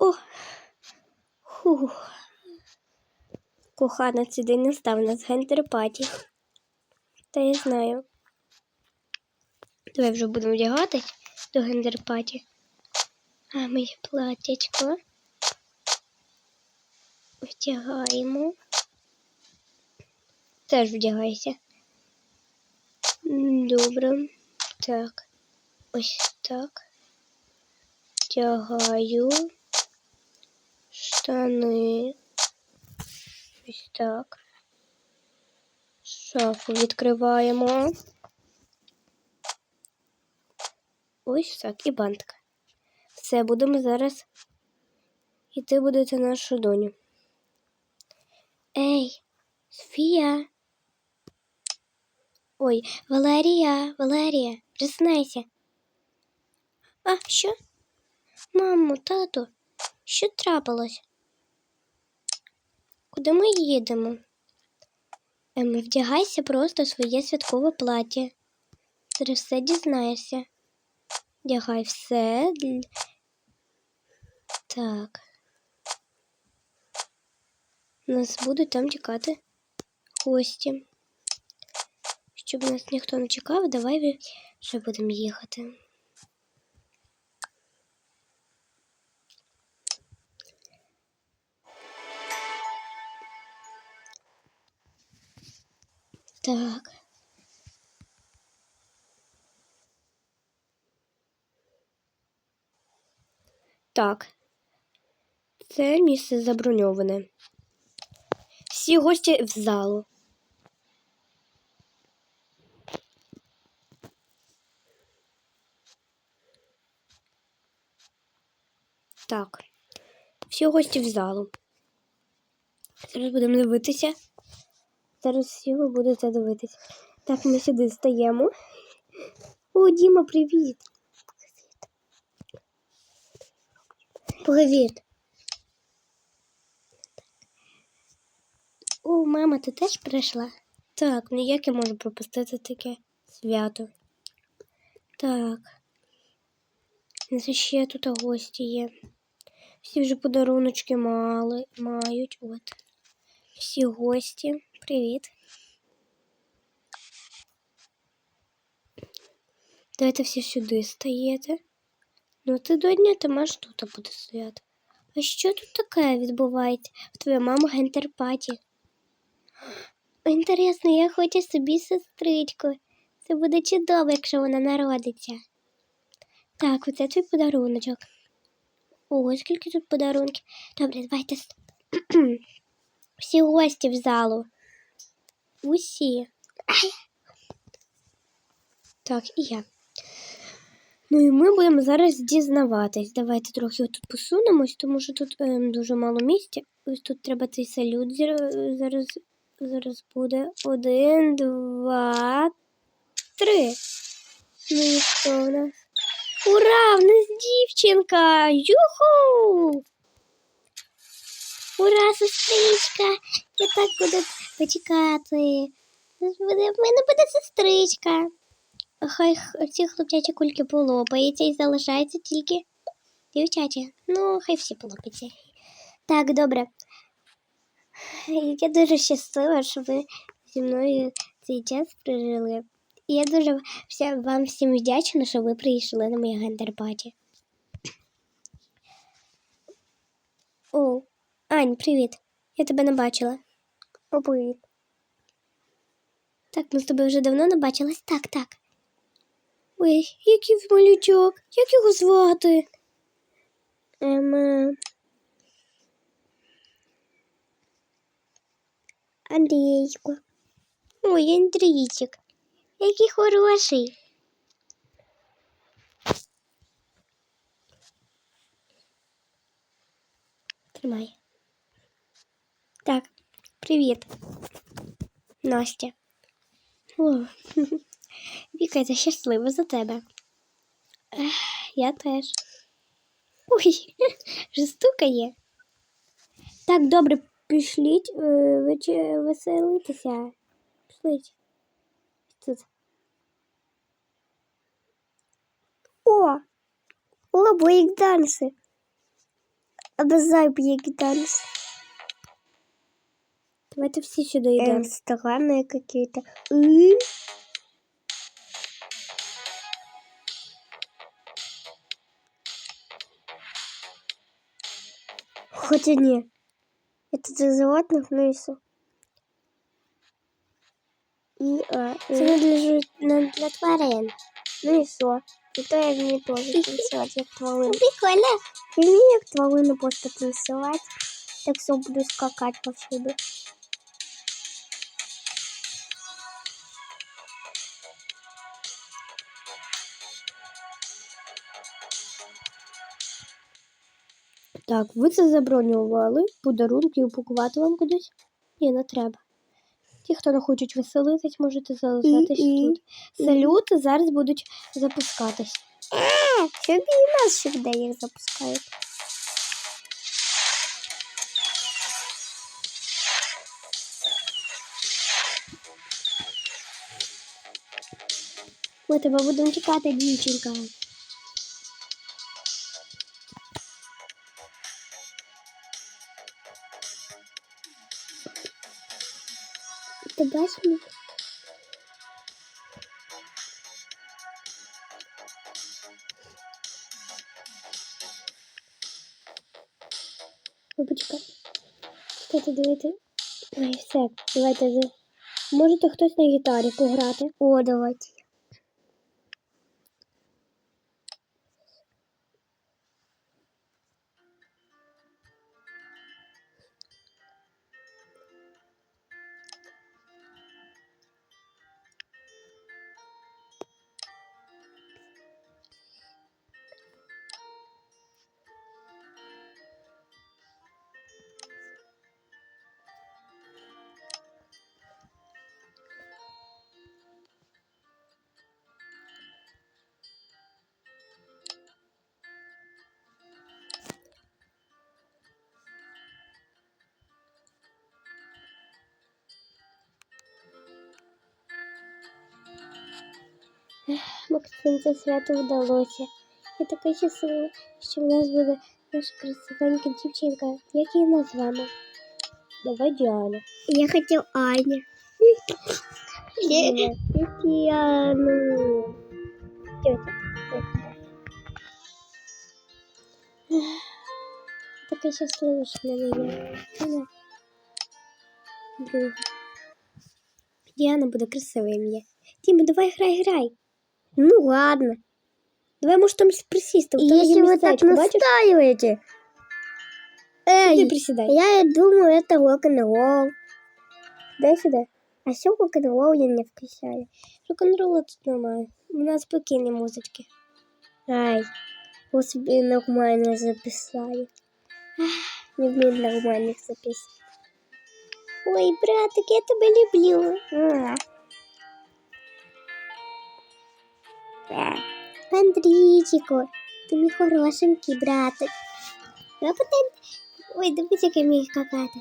О! Фух. Кохана, день настав у нас гендер-паті. Та я знаю. Давай вже будемо вдягатись до гендер-паті. А моє платячко. Вдягаємо. Теж вдягайся. Добре. Так. Ось так. Вдягаю. Штани. Ось так. Шафу відкриваємо. Ось так. І бантика. Все, будемо зараз іти будете нашу доню. Ей, Софія. Ой, Валерія, Валерія, признайся. А, що? Мамо, тату, що трапилось? Куди ми їдемо? Ем, вдягайся просто своє святкове плаття. Зараз все дізнаєшся. Вдягай все. Так. Нас будуть там чекати гості. Щоб нас ніхто не чекав, давай вже будемо їхати. Так. Так. Це місце заброньоване. Всі гості в залу. Так. Всі гості в залу. Зараз будемо дивитися. Зараз всі ви будете дивитися. Так, ми сюди стаємо. О, Діма, привіт. Привіт. О, мама, ти теж прийшла? Так, ну як я можу пропустити таке свято? Так. Це ще тут гості є. Всі вже подаруночки мали, мають. От. Всі гості. Привіт. Давайте всі сюди стаєте. Ну, ти до дня ти маєш тут буде стояти. А що тут таке відбувається в твоєї мами гентерпаті? Інтересно, я хочу собі сестричку. Це буде чудово, якщо вона народиться. Так, оце твій подаруночок. Ого, скільки тут подарунків. Добре, давайте. Всі гості в залу. Усі. Так, і я. Ну і ми будемо зараз дізнаватись. Давайте трохи тут посунемось, тому що тут ем, дуже мало місця. Ось тут треба цей салют зараз, зараз буде. Один, два, три. Ну і що в нас? Ура! В нас дівчинка! Юху! Ура, сестричка! Я так буду почекати. В мене буде сестричка. Хай ці хлопчачі кульки полопаються і залишаються тільки дівчачі. Ну, хай всі полопаються. Так, добре. Я дуже щаслива, що ви зі мною цей час прожили. Я дуже вам всім вдячна, що ви прийшли на моє гендер-паті. О, Ань, привіт. Я тебе не бачила. О, привіт. Так, ми з тобою вже давно не бачились. Так, так. Ой, який малючок, як його звати? Ем... е, Андрійко. Ой, Андрійчик, який хороший. Тримай. Так, привіт. Настя. О, Віка, я щаслива за тебе. Я теж. Ой, вже стукає. Так, добре, пішліть е, веселитися. Пішліть. Тут. О! О, бойк данси. Обожаю брейк-данс. Это все сюда идем. Эм, странные какие-то. Хотя не. Это для животных, но и все. И, а, и... Це для, для, для тварин. Ну и все. І то як тоже теж танцювати, як тварину. Прикольно. І мені як тварину просто танцювати. Так все буду скакать повсюди. Так, ви це забронювали. Подарунки упакувати вам кудись? Ні, не треба. Ті, хто не хочуть веселитись, можете залишатись І- і- тут. Салюти зараз будуть запускатись. А, все и нас всегда их запускают. Ми тебе будемо чекати, дівчинка. Ты бачиш мене? Ви почекайте. Чекайте, давайте. Ой, все, давайте. Можете хтось на гітарі пограти? О, давайте. Максим, це свято вдалося. Я така щаслива, що в нас буде наша красивенька дівчинка. Як її назвемо? Давай Діана. Я хотел Аня. Ні. Діану. Тетя. Така щаслива, що в мене є. Вона Друга. Діана буде красиве ім'я. Тіма, давай грай, грай. Ну ладно. Давай, може, там присісти. в тебе є Если вы так містечко, бачиш? настаиваете. Сюди Эй, присідай. я думаю, это рок-н-ролл. Дай сюди. А все рок-н-ролл я не включаю. Рок-н-ролла тут немає. У нас спокійні музички. Ай, вот себе нормально записали. Ах, Не умею нормальных записать. Ой, братик, я тебе люблю. А. Андрійчику, ти мій хорошенький братик. Ти... Ой, дивись, який мій какати.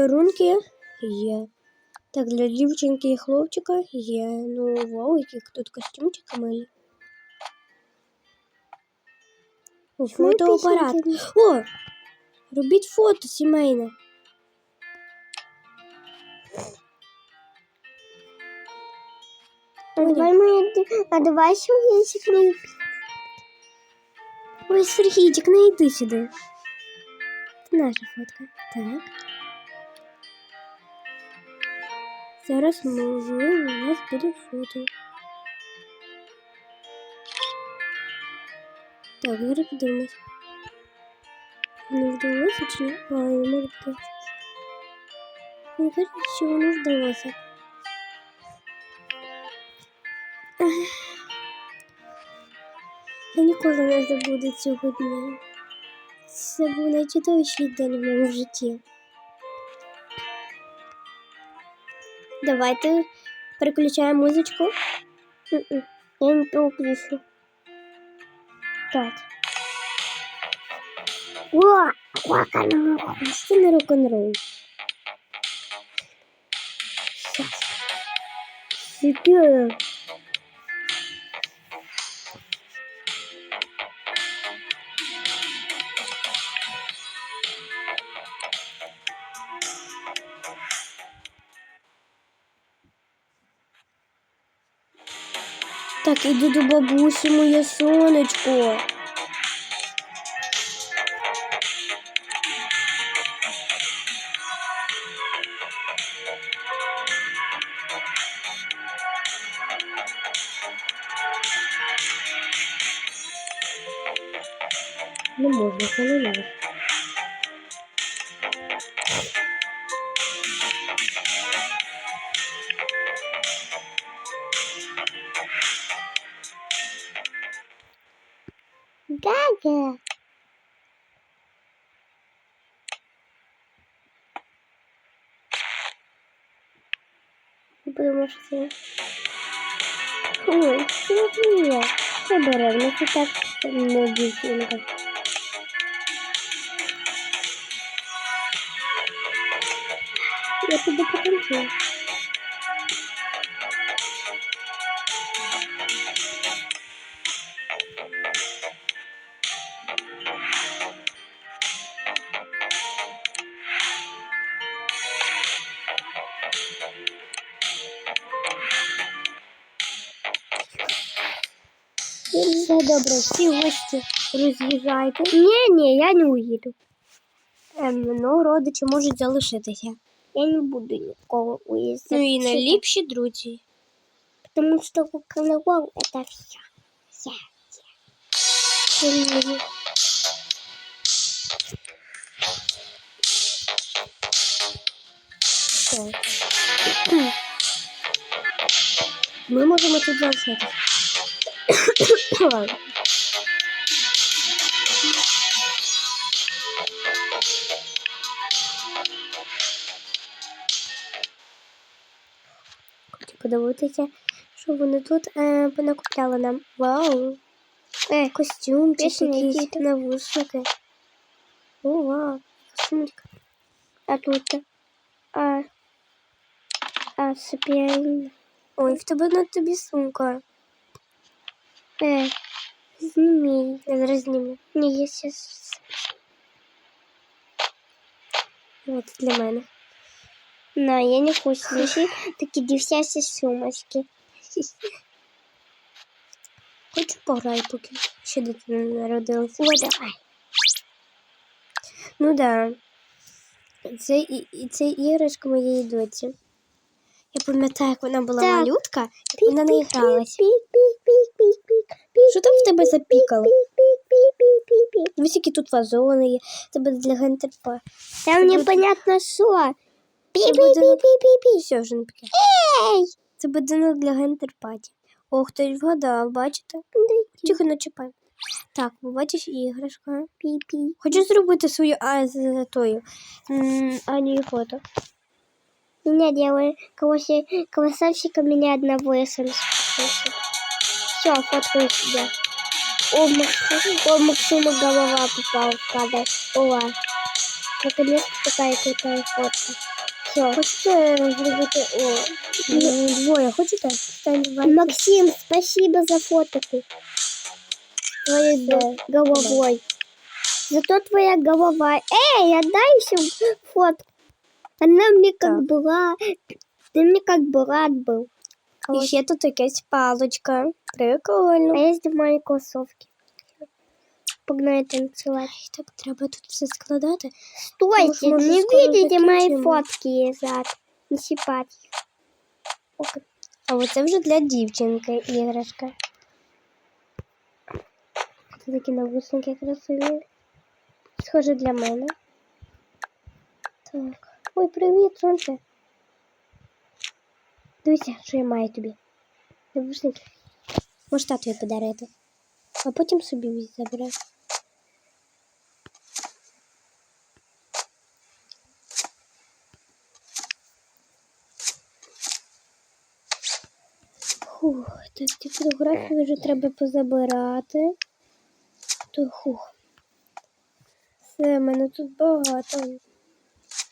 Подарунки є. Так, для дівчинки і хлопчика є. Ну, вау, які тут костюмчики милі. О, фотоапарат. О! Робіть фото сімейне. А давай мы, а давай ящик не Ой, Сергійчик, не йди сюди. Наша фотка. Так. Зараз можливо у нас буде фото. Так, зараз подивимось. Не вдалося чи ні? А, не може бути. Мені кажуть, що воно вдалося. Я ніколи не забуду цього дня. Це був найчудовіший день в моєму житті. Давайте переключаємо музичку. М-м, Я не переключу. Так. О, рок-н-ролл. Це не рок-н-ролл. Сейчас. Супер. Так, іду до бабусі, моє сонечко. Гага. Потому что... Ой, смотри, оборона, ты так не дівчинка. Я тебе потанцую. Все добре, всі гості роз'їжджайте. Ні, ні, я не уїду. Ем, ну, родичі можуть залишитися. Я не буду нікого уїздити. Ну і найліпші друзі. Потому что рок-н-ролл это все. Все. все. Так. Ми можемо тут залишитися. Ладно. Хочу подивитися, що вони тут е, понакупляли нам. Вау! Е, костюм, Пісні якісь якісь. навушники. О, вау, сумочка. А тут а, а супер. Ой, в тебе на тобі сумка. Е, зніми. Я зараз зніму. Ні, я сейчас. Вот для мене. На, я не хочу слышать такі дівчачі сумочки. Хочу пограти, поки ще дитина не народилась. Ой, давай. Ну да. Це, і- це іграшка моєї доці. Я пам'ятаю, як вона була малютка, вона не гралась. Що Що там в тебе запікало? Ось які тут вазони є. Це буде для гентерпа. Там непонятно що. Будинок... Все, вже не піке. Це будинок для гентерпаті. О, хтось вгадав, бачите? Тихо не чіпай. Так, бачиш іграшка. Пі-пі. Хочу зробити свою а, з фото. Меня делали колосе- колосальщика меня одного я сам Все, фоткаю себя. О, Максим, о, Максиму голова попала в кадр. Ура. Наконец-то такая крутая фотка. Все. Хочете зробити о, хочете? Стань два. Максим, спасибо за фотку. Твоей Да. головой. Зато твоя голова. Эй, отдай всю фотку. Она мне как Так. была. Ты мне как брат был. І ще тут якась палочка. А Прикольно. я снимаю кроссовки. Погнали танцевать. Так, треба тут все складати. Стойте, может, не скоро видите мои закінчимо? фотки зад. Не сипать. А оце вже для дівчинки іграшка. Це такі навушники красиві. Схоже для мене. Так. Ой, привіт, сонце. Дивися, що я маю тобі. Навушники. Може татові подарити. А потім собі забере. Фух, так, ці фотографії вже треба позабирати. То хух. Все, в мене тут багато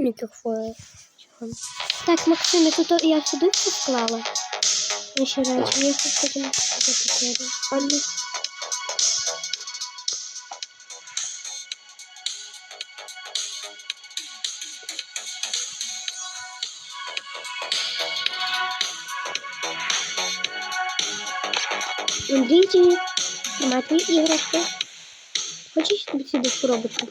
мікрофонів. Так, Максим, я тут я сюди все склала. Наші речі, я їх потім запікаю. Ані. Андрійчик, тримай твої іграшки. Хочеш тобі сюди спробувати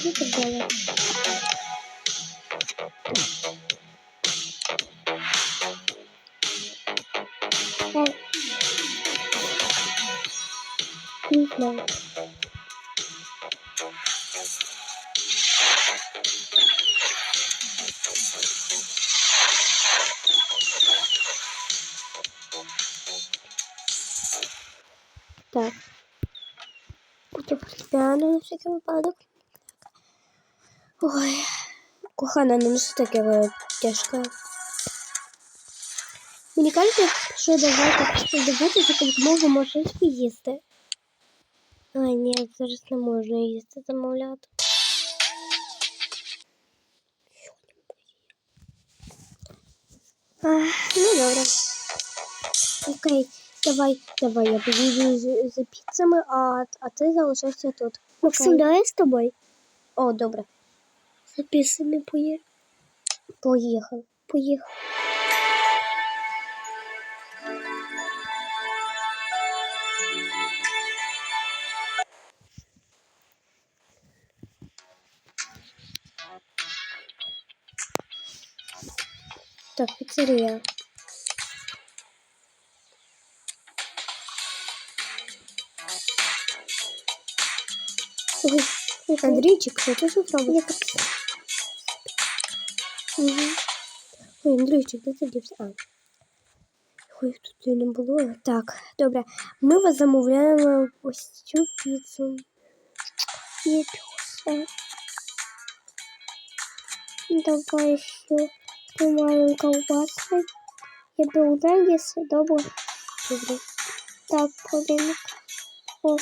посаду? Ну, це не йде так далі. Так. Не знаю. Ой, кохана, ну що таке ви тяжке. Мені кажеться, що давайте, давайте за допомогу можеш їсти. А, ні, зараз не можна їсти замовляти. А, ну добре. Окей, давай, давай, я поїду за, за піцами, а, а ти залишайся тут. Максим, давай з тобою. О, добре. За піцами поїхав. Поїхав. Поїхав. Так, піцерія. Ой, Андрійчик, що ти тут Ой, Андрійчик, де ти дівся? А. Ой, тут не було. Так, добре. Ми вас замовляємо ось цю піцу. Є піца. Давай ще тримаємо ковбаси. Я беру наггетси, добре? Добре. Так, полінок. О.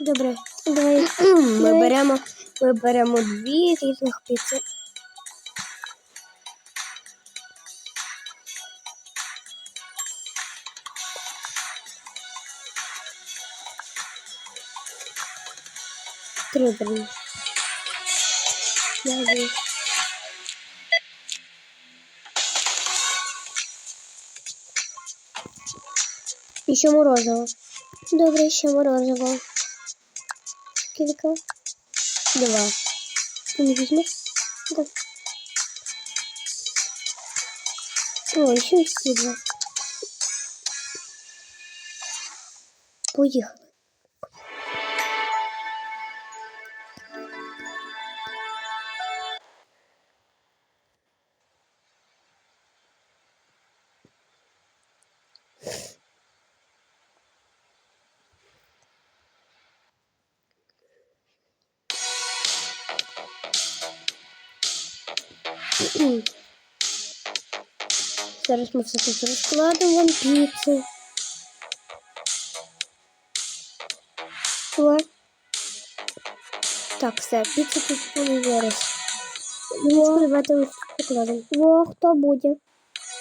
Добре, давай. Ми беремо, ми беремо дві різних піци. Три беремо. Дякую. І ще морозиво. Добре, ще морозиво. Скільки? Два. Ти не візьмеш? Да. О, ще всі два. Поїхали. Зараз ми все тут розкладемо вам піцу. О. Так, все, піца тут буде зараз. Давайте ось тут покладемо. Во, хто буде?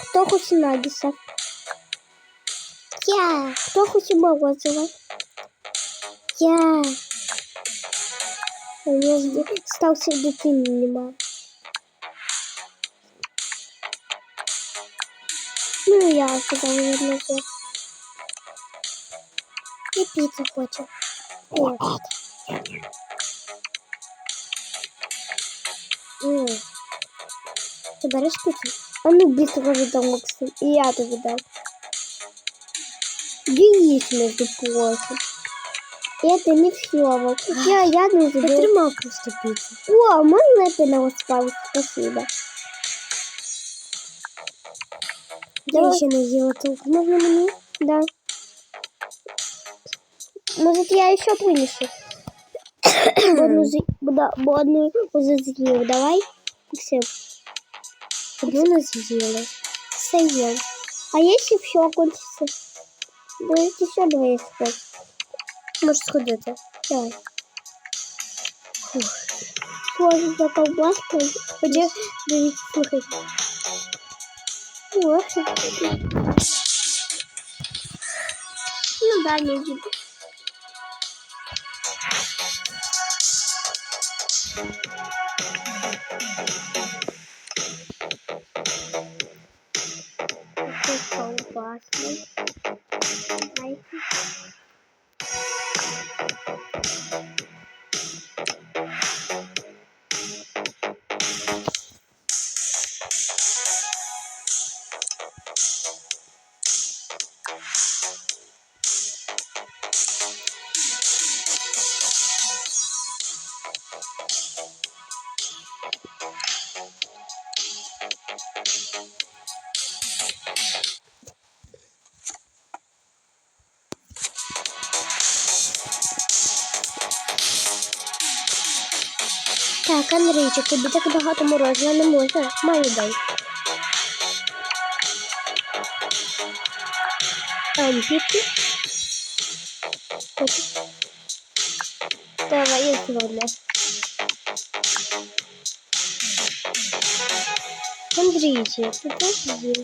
Хто хоче нагіса? Я. Хто хоче морозива? Я. У нас ді- стався дитини нема. Ну, я сказала вернуся. І піцу хочу. Ні. М. Ти береш піцу? А ну быстро віддам Максим. І я тобі дам. Дивись, між прочим. Это не все. Я, я не заберу. Потримав просто піцу. О, можно это на вас спасибо. Я ще не їла толку. Можна мені? Да. Может, я еще принесу? Бо одну, з... бо да- бо одну уже з'їв. Давай, Максим. Одну не з'їли. Все є. А якщо все кончиться? Давайте ще два їсти. Можеш сходити. Давай. Фух. Схоже за ковбаскою. Ході, дивіться, слухай. Ох. Ну да, не їду. Тобі так багато морозива не можна. Маю дай. Антики. Давай, я ти теж з'їв?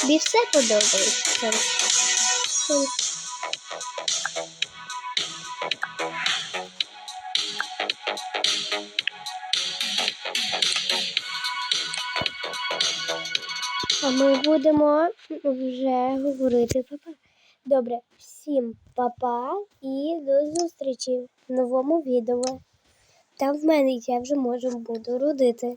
Тобі все подобається? Ми будемо вже говорити папа. Добре, всім папа і до зустрічі в новому відео. Там в мене я вже можу буду родити.